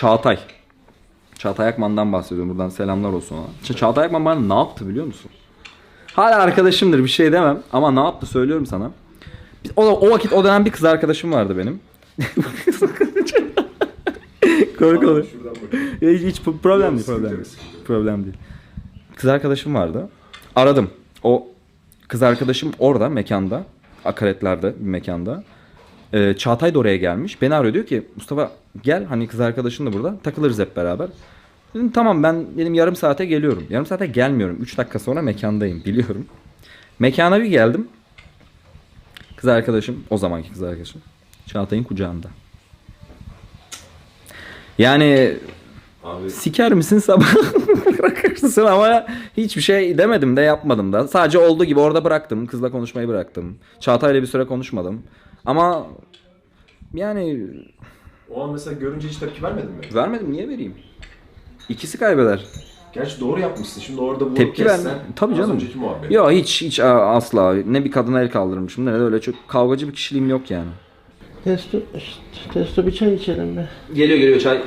Çağatay. Çağatay Akman'dan bahsediyorum. Buradan selamlar olsun ona. Ç- Çağatay Akman bana ne yaptı biliyor musun? Hala arkadaşımdır bir şey demem ama ne yaptı söylüyorum sana. Biz- O, o vakit o dönem bir kız arkadaşım vardı benim. Komik olur. Ya Hiç, hiç problem değil, problem değil. Problem değil. Kız arkadaşım vardı. Aradım. O kız arkadaşım orada mekanda. Akaretler'de bir mekanda. Ee, Çağatay da oraya gelmiş. Beni arıyor diyor ki Mustafa gel hani kız arkadaşın da burada. Takılırız hep beraber. Dedim tamam ben benim yarım saate geliyorum. Yarım saate gelmiyorum. 3 dakika sonra mekandayım biliyorum. Mekana bir geldim. Kız arkadaşım o zamanki kız arkadaşım. Çağatay'ın kucağında. Yani Abi siker misin sabah bırakırsın ama hiçbir şey demedim de yapmadım da. Sadece olduğu gibi orada bıraktım. Kızla konuşmayı bıraktım. Çağatay'la bir süre konuşmadım. Ama yani o an mesela görünce hiç tepki vermedin mi? vermedim niye vereyim? İkisi kaybeder. Gerçi doğru yapmışsın. Şimdi orada bu Tepki kessen, ver. Tabii az canım. önceki muhabbet. Yok hiç hiç a- asla. Ne bir kadına el kaldırmışım ne de öyle çok kavgacı bir kişiliğim yok yani. Testo, testo bir çay içelim mi? Geliyor geliyor çay.